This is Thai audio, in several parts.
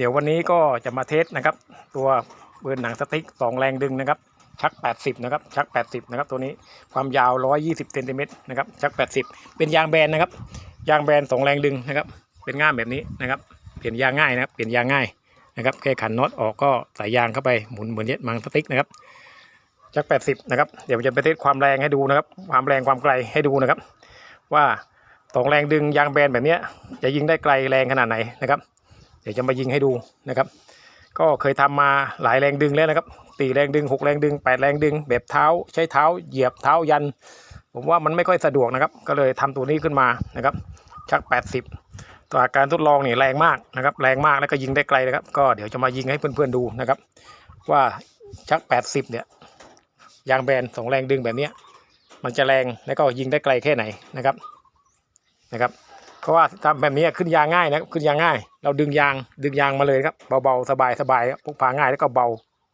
เดี๋ยววันนี้ก็จะมาเทสนะครับ ตัวปืนหนังสติ๊กสองแรงดึงนะครับ ชัก 80 นะครับ ชัก 80 นะครับ ตัวนี้ความยาว 120เซนติเมตรนะครับ ชัก 80 เป็นยางแบนนะครับ ยางแบนสองแรงดึงนะครับ เป็นง่ามแบบนี้นะครับ เปลี่ยนยางง่ายนะครับ เปลี่ยนยางง่ายนะครับ แค่ขันน็อตออกก็ใส่ยางเข้าไปหมุนเหมือนเย็ดมังสติ๊กนะครับ ชัก 80 นะครับ เดี๋ยวจะไปเทสความแรงให้ดูนะครับ ความแรงความไกลให้ดูนะครับ ว่าสองแรงดึงยางแบนแบบเนี้ยจะยิงได้ไกลแรงขนาดไหนนะครับ เดี๋ยวจะมายิงให้ดูนะครับ ก็เคยทำมาหลายแรงดึงแล้วนะครับตีแรงดึงหกแรงดึงแปดแรงดึง แบบเท้าใช้เท้าเหยียบเท้ายัน ผมว่ามันไม่ค่อยสะดวกนะครับ ก็เลยทำตัวนี้ขึ้นมานะครับ ชัก 80 ตัวการทดลองนี่แรงมากนะครับ แรงมากแล้วก็ยิงได้ไกลนะครับ ก็เดี๋ยวจะมายิงให้เพื่อนๆดูนะครับ ว่าชัก 80 เนี่ยยางแบนสองแรงดึงแบบเนี้ยมันจะแรงแล้วก็ยิงได้ไกลแค่ไหนนะครับนะครับ เพราะว่าทำแบบนี้ขึ้นยางง่ายนะขึ้นยางง่าย เราดึงยางดึงยางมาเลยครับเบาๆสบายๆครับพกพาง่ายแล้วก็เบา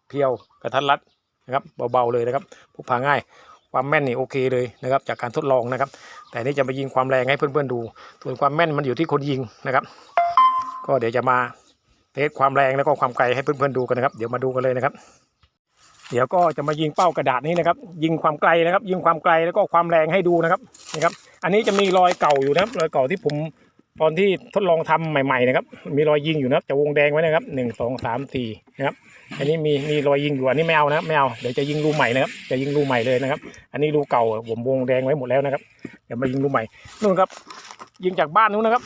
เพียวกระทัดรัดนะครับเบาๆเลยนะครับพกพาง่าย ความแม่นนี่โอเคเลยนะครับจากการทดลองนะครับ แต่นี่จะมายิงความแรงให้เพื่อนๆดูส่วนความแม่นมันอยู่ที่คนยิงนะครับ ก็เดี๋ยวจะมาเทสความแรงแล้วก็ความไกลให้เพื่อนๆดูกันนะครับ เดี๋ยวมาดูกันเลยนะครับ เดี๋ยวก็จะมายิงเป้ากระดาษนี้นะครับ ยิงความไกลนะครับ ยิงความไกลแล้วก็ความแรงให้ดูนะครับนะครับ อันนี้จะมีรอยเก่าอยู่นะครับ รอยเก่าที่ผมตอนที่ทดลองทำใหม่ๆนะครับ มีรอยยิงอยู่นะครับจะวงแดงไว้นะครับหนึ่งสองสามสี่นะครับ อันนี้มีมีรอยยิงอยู่อันนี้ไม่เอานะครับไม่เอาเดี๋ยวจะยิงรูใหม่นะครับ จะยิงรูใหม่เลยนะครับ อันนี้รูเก่าผมวงแดงไว้หมดแล้วนะครับ เดี๋ยวมายิงรูใหม่นู่นครับ ยิงจากบ้านนู้นนะครับ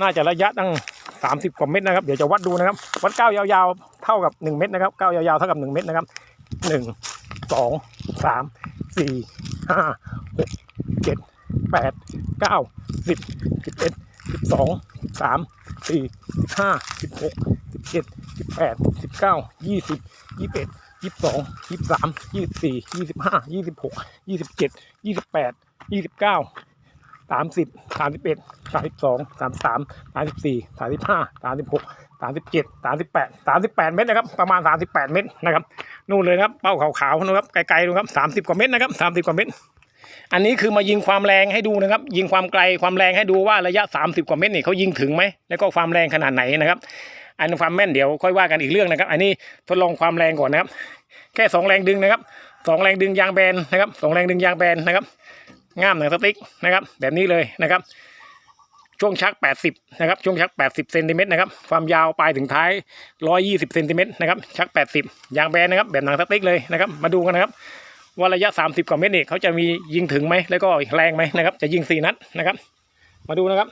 น่าจะระยะตั้งสามสิบกว่าเมตรนะครับ เดี๋ยวจะวัดดูนะครับ วัดก้าวยาวๆ เท่ากับหนึ่งเมตรนะครับก้าวยาวๆเท่ากับหนึ่งเมตรนะครับหนึ่งสองสามสี่ห้าหกเจ็ดแปดเก้าสิบสิบเอ็ดสิบสองสิบ สามสิบเจ็ดสามสิบแปดสามสิบแปดเมตรนะครับ ประมาณสามสิบแปดเมตรนะครับ นู่นเลยนะครับ เป้าขาวๆนะครับไกลๆดูครับสามสิบกว่าเมตรนะครับสามสิบกว่าเมตร อันนี้คือมายิงความแรงให้ดูนะครับ ยิงความไกลความแรงให้ดูว่าระยะ30กว่าเมตรนี่เขายิงถึงไหมแล้วก็ความแรงขนาดไหนนะครับ อันความแม่นเดี๋ยวค่อยว่ากันอีกเรื่องนะครับ อันนี้ทดลองความแรงก่อนนะครับ แค่สองแรงดึงนะครับสองแรงดึงยางแบนนะครับสองแรงดึงยางแบนนะครับง่ามหนังสติ๊กนะครับ แบบนี้เลยนะครับ ช่วงชัก 80 นะครับ ช่วงชัก 80 เซนติเมตรนะครับ ความยาวปลายถึงท้าย 120 เซนติเมตรนะครับ ชัก 80 ยางแบนนะครับ แบบหนังสติ๊กเลยนะครับ มาดูกันนะครับ ว่าระยะ 30 กว่าเมตรนี่เขาจะมียิงถึงไหม แล้วก็แรงไหมนะครับ จะยิงสี่นัดนะครับ มาดูนะครับ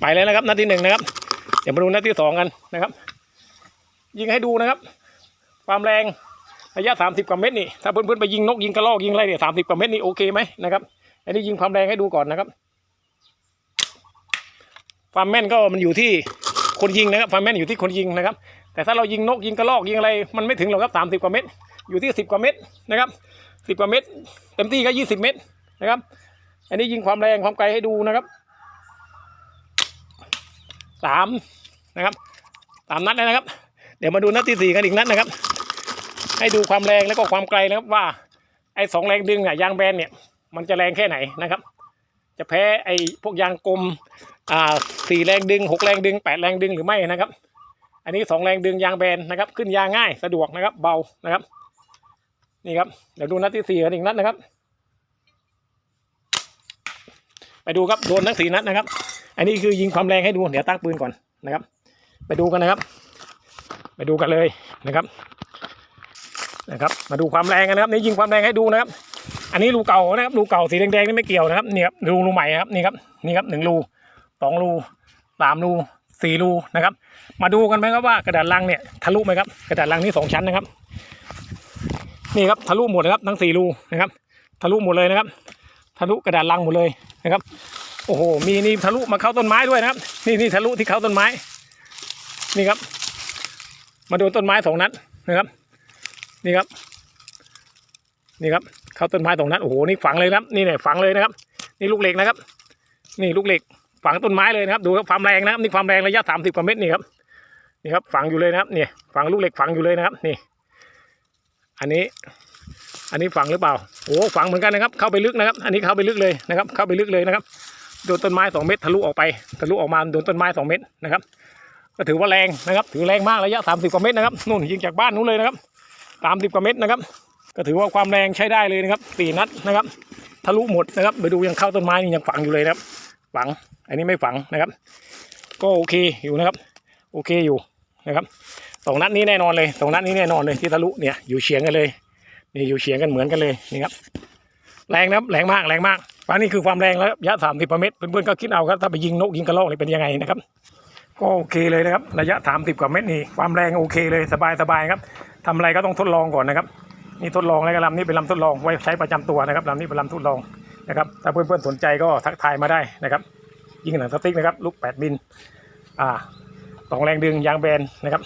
ไปเลยนะครับนัดที่หนึ่งนะครับ เดี๋ยวมาดูนัดที่สองกันนะครับ ยิงให้ดูนะครับ ความแรง ระยะ 30 กว่าเมตรนี่ถ้าเพื่อนๆไปยิงนกยิงกระรอกยิงอะไรเนี่ย30กว่าเมตรนี่โอเคไหมนะครับอันนี้ยิงความแรงให้ดูก่อนนะครับ ความแม่นก็มันอยู่ที่คนยิงนะครับความแม่นอยู่ที่คนยิงนะครับ แต่ถ้าเรายิงนกยิงกระรอกยิงอะไรมันไม่ถึงหรอกครับสามสิบกว่าเมตร อยู่ที่สิบกว่าเมตรนะครับสิบกว่าเมตร เต็มที่ก็ยี่สิบเมตรนะครับ อันนี้ยิงความแรงความไกลให้ดูนะครับสามนะครับสามนัดแล้วนะครับ เดี๋ยวมาดูนัดที่สี่กันอีกนัดนะครับ ให้ดูความแรงแล้วก็ความไกลนะครับว่าไอ้สองแรงดึงอะยางแบนเนี่ยมันจะแรงแค่ไหนนะครับ จะแพ้ไอ้พวกยางกลมอ่าสี่แรงดึงหกแรงดึงแปดแรงดึงหรือไม่นะครับ อันนี้สองแรงดึงยางแบนนะครับ ขึ้นยางง่ายสะดวกนะครับ เบานะครับ นี่ครับเดี๋ยวดูนัดที่สี่กันอีกนัดนะครับ ไปดูครับโดนทั้งสี่นัดนะครับ อันนี้คือยิงความแรงให้ดูเดี๋ยวตั้งปืนก่อนนะครับ ไปดูกันนะครับ ไปดูกันเลยนะครับ นะครับมาดูความแรงกันนะครับนี่ยิงความแรงให้ดูนะครับ อันนี้รูเก่านะครับรูเก่าสีแดงๆนี่ไม่เกี่ยวนะครับนี่ครับรูรูใหม่ครับนี่ครับนี่ครับหนึ่งรูสองรูสามรูสี่รูนะครับ มาดูกันไหมครับว่ากระดาษลังเนี่ยทะลุไหมครับกระดาษลังนี่สองชั้นนะครับ นี่ครับทะลุหมดนะครับทั้งสี่รูนะครับ ทะลุหมดเลยนะครับ ทะลุกระดาษลังหมดเลยนะครับ โอ้โหมีนี่ทะลุมาเข้าต้นไม้ด้วยนะครับ นี่นี่ทะลุที่เข้าต้นไม้ นี่ครับ มาดูต้นไม้สองนัดนะครับ นี่ครับ นี่ครับ เข้าต้นไม้ตรงนั้นโอ้โหนี่ฝังเลยนะครับนี่เนี่ยฝังเลยนะครับ นี่ลูกเหล็กนะครับ นี่ลูกเหล็ก ฝังต้นไม้เลยนะครับ ดูครับความแรงนะครับนี่ความแรงระยะสามสิบกว่าเมตรนี่ครับนี่ครับ ฝังอยู่เลยนะครับนี่ฝังลูกเหล็กฝังอยู่เลยนะครับ นี่ อันนี้ อันนี้ฝังหรือเปล่าโอ้ฝังเหมือนกันนะครับ เข้าไปลึกนะครับ อันนี้เข้าไปลึกเลยนะครับ เข้าไปลึกเลยนะครับโดนต้นไม้สองเม็ดทะลุออกไปทะลุออกมาโดนต้นไม้สองเม็ดนะครับก็ถือว่าแรงนะครับ ถือแรงมากระยะสามสิบกว่าเมตรนะครับนู่นยิงจากบ้านนู้นเลยนะครับ สามสิบกว่าเมตรนะครับ ก็ถือว่าความแรงใช้ได้เลยนะครับสี่นัดนะครับทะลุหมดนะครับไปดูยังเข้าต้นไม้นี่ยังฝังอยู่เลยนะครับ ฝังอันนี้ไม่ฝังนะครับ ก็โอเคอยู่นะครับ โอเคอยู่นะครับสองนัดนี้แน่นอนเลยสองนัดนี้แน่นอนเลยที่ทะลุเนี่ยอยู่เฉียงกันเลยนี่อยู่เฉียงกันเหมือนกันเลยนี่ครับแรงนะครับแรงมากแรงมากอันนี้คือความแรงแล้วระยะสามสิบเมตรเพื่อนๆก็คิดเอาครับถ้าไปยิงนกยิงกระรอกนี่เป็นยังไงนะครับ ก็โอเคเลยนะครับ ระยะ 30 กว่าเมตรนี่ความแรงโอเคเลยสบายสบายครับทำอะไรก็ต้องทดลองก่อนนะครับ นี่ทดลองแล้วก็ลำนี้เป็นลำทดลองไว้ใช้ประจำตัวนะครับลำนี้เป็นลำทดลองนะครับถ้าเพื่อนๆสนใจก็ทักทายมาได้นะครับ ยิงหนังสติ๊กนะครับลูก8มิลอ่าสองแรงดึงยางแบนนะครับ